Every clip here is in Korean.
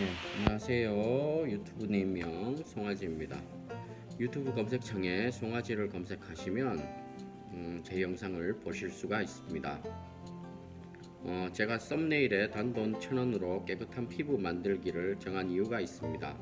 네, 안녕하세요. 유튜브 네임명 송아지입니다. 유튜브 검색창에 송아지를 검색하시면 음, 제 영상을 보실 수가 있습니다. 어, 제가 썸네일에 단돈 1000원으로 깨끗한 피부 만들기를 정한 이유가 있습니다.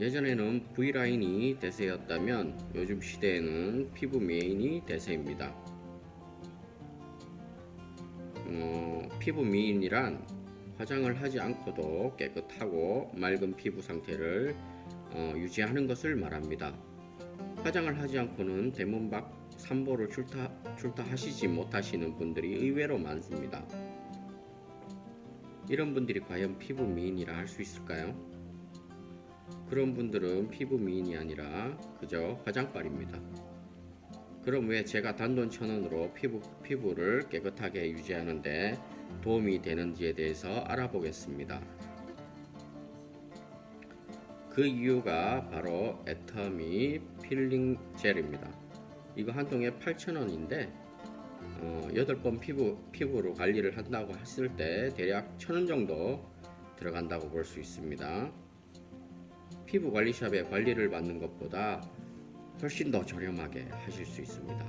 예전에는 V라인이 대세였다면 요즘 시대에는 피부 미인이 대세입니다. 어, 피부 미인이란 화장을 하지 않고도 깨끗하고 맑은 피부 상태를 어, 유지하는 것을 말합니다. 화장을 하지 않고는 대문 밖 산보를 출타, 출타하시지 못하시는 분들이 의외로 많습니다. 이런 분들이 과연 피부 미인이라 할 수 있을까요? 그런 분들은 피부 미인이 아니라 그저 화장빨입니다. 그럼 왜 제가 단돈 천 원으로 피부, 피부를 깨끗하게 유지하는데 도움이 되는지에 대해서 알아보겠습니다. 그 이유가 바로 애터미 필링 젤입니다. 이거 한 통에 8,000원인데 어, 8번 피부, 피부로 관리를 한다고 했을 때 대략 1,000원 정도 들어간다고 볼 수 있습니다. 피부 관리샵에 관리를 받는 것보다 훨씬 더 저렴하게 하실 수 있습니다.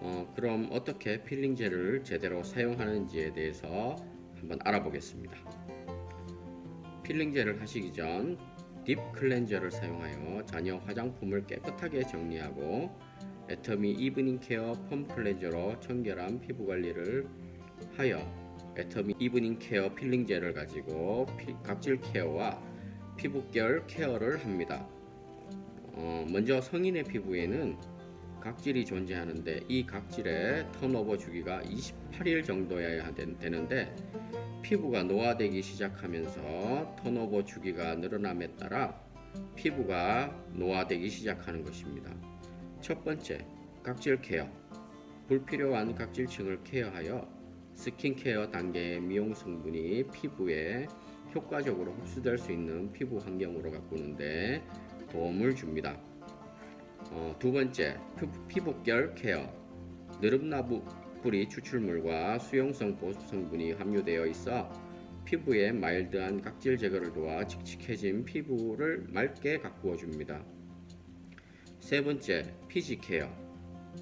어, 그럼 어떻게 필링 젤을 제대로 사용하는지에 대해서 한번 알아보겠습니다. 필링 젤을 하시기 전 딥 클렌저를 사용하여 잔여 화장품을 깨끗하게 정리하고 애터미 이브닝 케어 펌 클렌저로 청결한 피부 관리를 하여 애터미 이브닝 케어 필링 젤을 가지고 피- 각질 케어와 피부결 케어를 합니다. 어, 먼저 성인의 피부에는 각질이 존재하는데 이 각질의 턴오버 주기가 28일 정도여야 된- 되는데 피부가 노화되기 시작하면서 턴오버 주기가 늘어남에 따라 피부가 노화되기 시작하는 것입니다. 첫 번째, 각질 케어. 불필요한 각질층을 케어하여 스킨케어 단계의 미용 성분이 피부에 효과적으로 흡수될 수 있는 피부 환경으로 가꾸는데 도움을 줍니다. 어, 두 번째, 피부, 피부결 케어. 느릅나무 뿌리 추출물과 수용성 보습 성분이 함유되어 있어 피부에 마일드한 각질 제거를 도와 칙칙해진 피부를 맑게 가꾸어 줍니다. 세 번째, 피지 케어.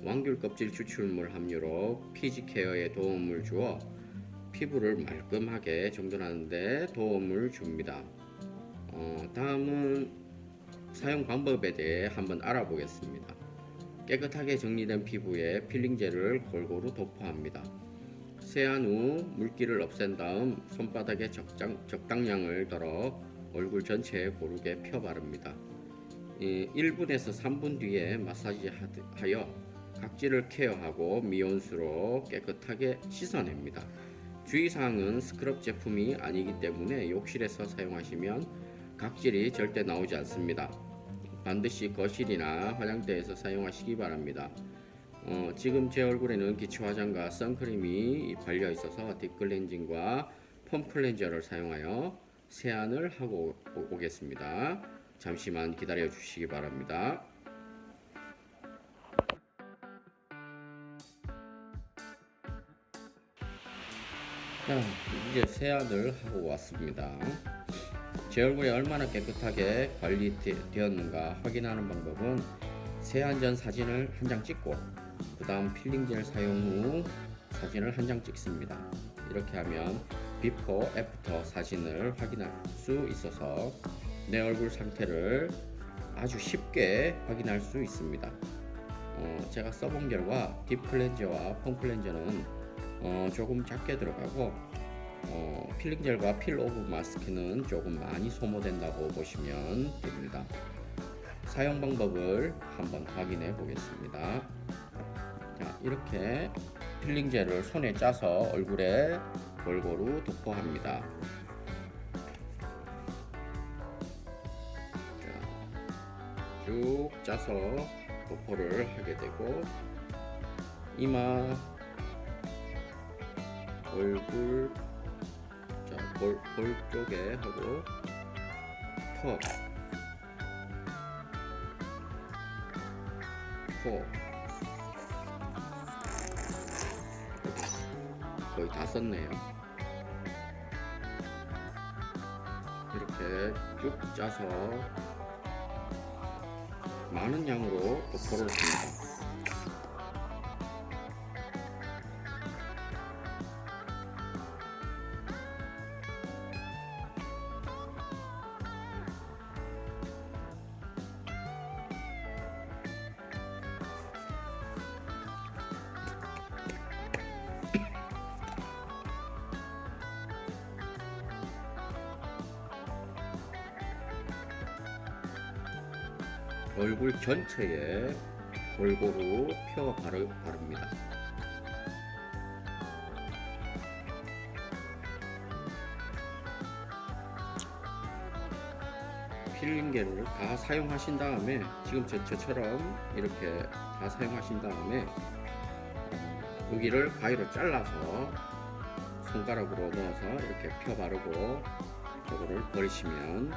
왕귤 껍질 추출물 함유로 피지 케어에 도움을 주어 피부를 말끔하게 정돈하는 데 도움을 줍니다. 어, 다음은 사용 방법에 대해 한번 알아보겠습니다. 깨끗하게 정리된 피부에 필링젤을 골고루 도포합니다. 세안 후 물기를 없앤 다음 손바닥에 적당, 적당량을 덜어 얼굴 전체에 고르게 펴 바릅니다. 이 1분에서 3분 뒤에 마사지 하여 각질을 케어하고 미온수로 깨끗하게 씻어냅니다. 주의사항은 스크럽 제품이 아니기 때문에 욕실에서 사용하시면 각질이 절대 나오지 않습니다. 반드시 거실이나 화장대에서 사용하시기 바랍니다. 어, 지금 제 얼굴에는 기초 화장과 선크림이 발려 있어서 딥클렌징과 펌 클렌저를 사용하여 세안을 하고 오- 오겠습니다. 잠시만 기다려 주시기 바랍니다. 자, 이제 세안을 하고 왔습니다. 제 얼굴이 얼마나 깨끗하게 관리되었는가 확인하는 방법은 세안 전 사진을 한 장 찍고 그 다음 필링젤 사용 후 사진을 한 장 찍습니다. 이렇게 하면 비포 애프터 사진을 확인할 수 있어서 내 얼굴 상태를 아주 쉽게 확인할 수 있습니다. 어, 제가 써본 결과 딥 클렌저와 펌 클렌저는 어, 조금 작게 들어가고 어, 필링 젤과 필 오브 마스크는 조금 많이 소모된다고 보시면 됩니다. 사용 방법을 한번 확인해 보겠습니다. 자, 이렇게 필링 젤을 손에 짜서 얼굴에 골고루 도포합니다. 자, 쭉 짜서 도포를 하게 되고 이마 얼굴 자, 볼, 볼 쪽에 하고 턱, 코, 거의 다 썼네요. 이렇게 쭉 짜서 많은 양으로 도포를 줍니다. 얼굴 전체에 골고루 펴 바릅니다. 필링겔을 다 사용하신 다음에 지금 저, 저처럼 이렇게 다 사용하신 다음에 여기를 가위로 잘라서 손가락으로 넣어서 이렇게 펴 바르고 저거를 버리시면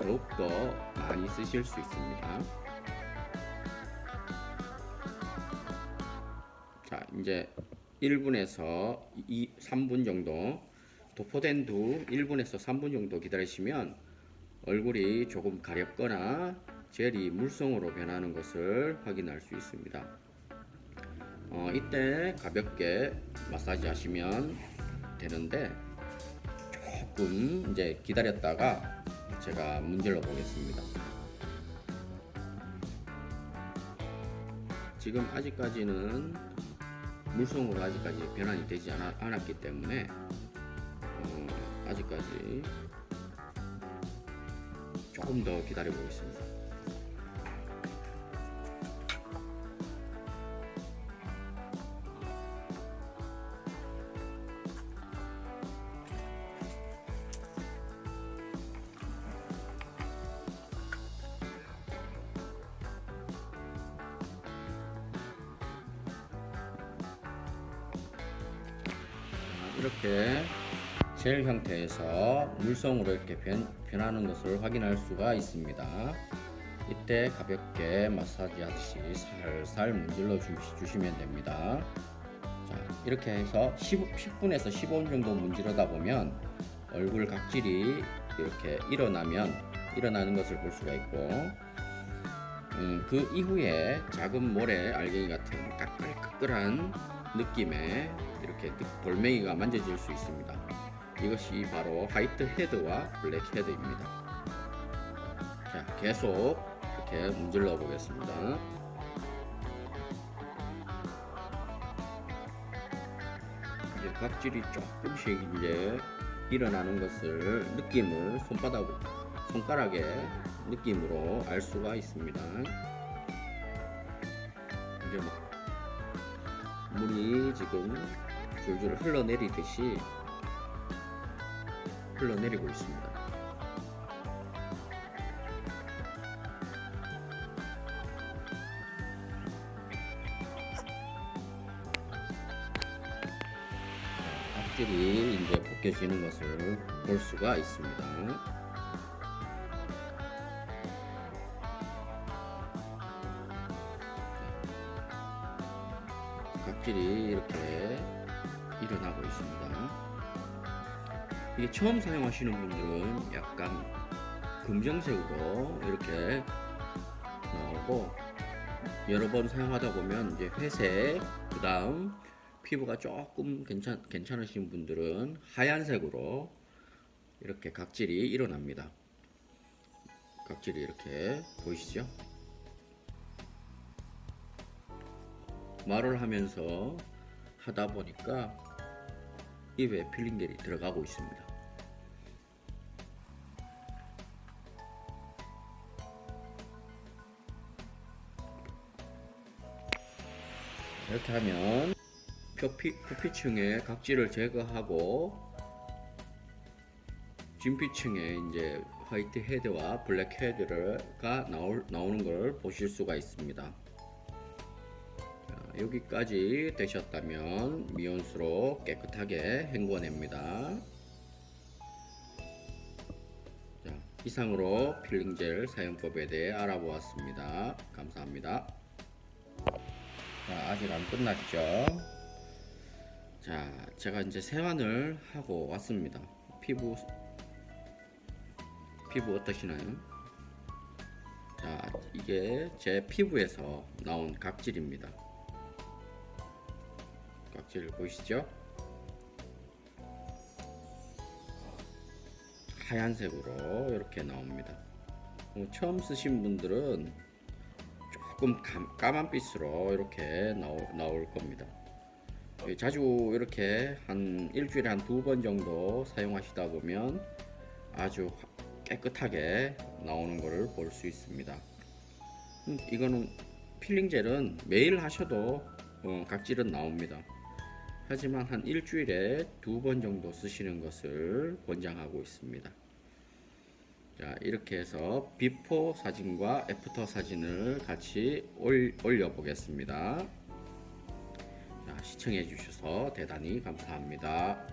더욱더 많이 쓰실 수 있습니다. 자, 이제 1분에서 2, 3분 정도 도포된 두 1분에서 3분 정도 기다리시면 얼굴이 조금 가렵거나 젤이 물성으로 변하는 것을 확인할 수 있습니다. 어, 이때 가볍게 마사지 하시면 되는데 조금 이제 기다렸다가 제가 문질러 보겠습니다. 지금 아직까지는 물성으로 아직까지 변환이 되지 않아, 않았기 때문에 어, 아직까지 조금 더 기다려 보겠습니다. 이렇게 젤 형태에서 물성으로 이렇게 변, 변하는 것을 확인할 수가 있습니다. 이때 가볍게 마사지 하듯이 살살 문질러 주, 주시면 됩니다. 자, 이렇게 해서 10, 10 분에서 15분 정도 문지르다 보면 얼굴 각질이 이렇게 일어나면 일어나는 것을 볼 수가 있고 음, 그 이후에 작은 모래 알갱이 같은 까끌까끌한 느낌의 이렇게 돌멩이가 만져질 수 있습니다. 이것이 바로 화이트 헤드와 블랙 헤드입니다. 자, 계속 이렇게 문질러 보겠습니다. 이제 각질이 조금씩 이제 일어나는 것을 느낌을 손바닥 손가락의 느낌으로 알 수가 있습니다. 이제 뭐 물이 지금 줄줄 흘러내리듯이 흘러내리고 있습니다. 각질이 이제 벗겨지는 것을 볼 수가 있습니다. 각질이 이렇게 일어나고 있습니다. 이게 처음 사용하시는 분들은 약간 금정색으로 이렇게 나오고 여러 번 사용하다 보면 이제 회색 그 다음 피부가 조금 괜찮, 괜찮으신 분들은 하얀색으로 이렇게 각질이 일어납니다. 각질이 이렇게 보이시죠? 말을 하면서 하다 보니까 입에 필링겔이 들어가고 있습니다. 이렇게 하면 표피, 표피층의 각질을 제거하고 진피층에 이제 화이트 헤드와 블랙 헤드가 나올, 나오는 걸 보실 수가 있습니다. 자, 여기까지 되셨다면 미온수로 깨끗하게 헹궈냅니다. 자, 이상으로 필링젤 사용법에 대해 알아보았습니다. 감사합니다. 자, 아직 안 끝났죠. 자, 제가 이제 세안을 하고 왔습니다. 피부 피부 어떠시나요? 자, 이게 제 피부에서 나온 각질입니다. 각질 보이시죠? 하얀색으로 이렇게 나옵니다. 어, 처음 쓰신 분들은 조금 감- 까만빛으로 이렇게 나올 겁니다. 예, 자주 이렇게 한 일주일에 한 두 번 정도 사용하시다 보면 아주 화- 깨끗하게 나오는 것을 볼 수 있습니다. 음, 이거는 필링 젤은 매일 하셔도 어, 각질은 나옵니다. 하지만 한 일주일에 두 번 정도 쓰시는 것을 권장하고 있습니다. 자, 이렇게 해서 비포 사진과 애프터 사진을 같이 올, 올려 보겠습니다. 자, 시청해 주셔서 대단히 감사합니다.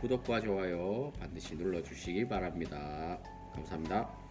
구독과 좋아요 반드시 눌러 주시기 바랍니다. 감사합니다.